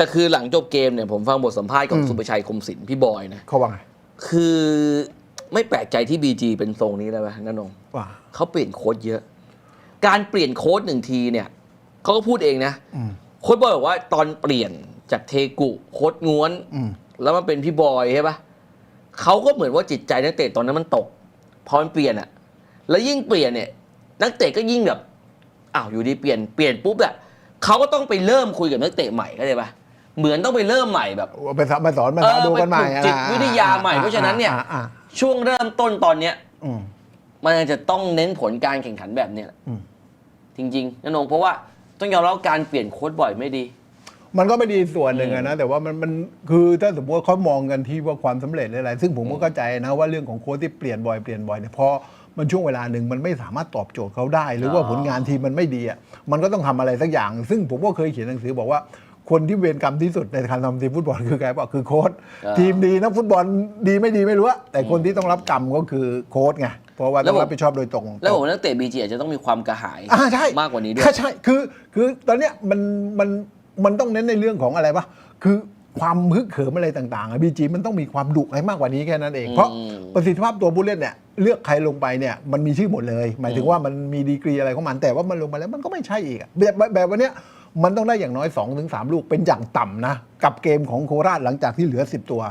แต่คือหลังจบเกมเนี่ยผมฟังบทสัมภาษณ์ของอืมสุประชัยคมศิลป์พี่บอยนะเขาว่าไงคือไม่แปลกใจที่บีจีเป็นทรงนี้แล้วไหมนันนงว่าเขาเปลี่ยนโค้ดเยอะ การเปลี่ยนโค้ดหนึ่งทีเนี่ยเขาก็พูดเองนะอืมโค้ดบอยบอกว่าตอนเปลี่ยนจากเทกุโค้ดง้วนอืมแล้วมันเป็นพี่บอยใช่ปะเขาก็เหมือนว่าจิตใจนักเตะตอนนั้นมันตกพอมันเปลี่ยนอะแล้วยิ่งเปลี่ยนเนี่ย นักเตะก็ยิ่งแบบอ้าวอยู่ดีเปลี่ยนเปลี่ยนปุ๊บอะเขาก็ต้องไปเริ่มคุยกับนักเตะใหม่เข้าใจปะ เหมือนต้องไปเริ่มใหม่แบบไปสอนไปสอนมาเออดูกันใหม่ไปปลูกจิตวิทยาใหม่เพราะฉะนั้นเนี่ยอ่าอ่าช่วงเริ่มต้นตอนเนี้ยอืมมันจะต้องเน้นผลการแข่งขันแบบเนี้ยอืมจริงๆนะนงเพราะว่าต้องยอมรับว่าการเปลี่ยนโค้ดบ่อยไม่ดี มันก็ไม่ดีส่วนหนึ่งอะนะแต่ว่ามันมันคือถ้าสมมติว่าเขามองกันที่ว่าความสำเร็จหรืออะไรซึ่งผมก็เข้าใจนะว่าเรื่องของโค้ชที่เปลี่ยนบ่อยเปลี่ยนบ่อยเนี่ยพอมันช่วงเวลาหนึ่งมันไม่สามารถตอบโจทย์เขาได้ หรือว่าอ๋อผลงานทีมมันไม่ดีอะมันก็ต้องทำอะไรสักอย่าง ซึ่งผมก็เคยเขียนหนังสือบอกว่า คนที่เวรกรรมที่สุดในการทำทีมฟุตบอลคือใครบอกคือโค้ชทีมดีนักฟุตบอลดีไม่ดีไม่รู้อะแต่คนที่ต้องรับกรรมก็คือโค้ชไงเพราะว่าต้องรับผิดชอบโดยตรง แล้วผมว่านักเตะบีจีอาจจะต้องมีความกระหายอ่าใช่มากกว่านี้ด้วยใช่ใช่คือคือตอนเนี้ยมันมันมันต้องเน้นในเรื่องของอะไรปะคือความฮึกเหิมอะไรต่างๆบีจีมันต้องมีความดุให้มากกว่านี้แค่นั้นเอง เพราะประสิทธิภาพตัวผู้เล่นเนี่ยเลือกใครลงไปเนี่ยมันมีชื่อหมดเลย หมายถึงว่ามันมีดีกรีอะไรของมันแต่ว่ามันลงมาแล้วมันก็ไม่ใช่อีกอะแบบแบบแบบวันเนี้ย มันต้องได้อย่างน้อย 2-3ถึงลูกเป็นอย่างต่ำนะ กับเกมของโคราชหลังจากที่เหลือ 10 ตัว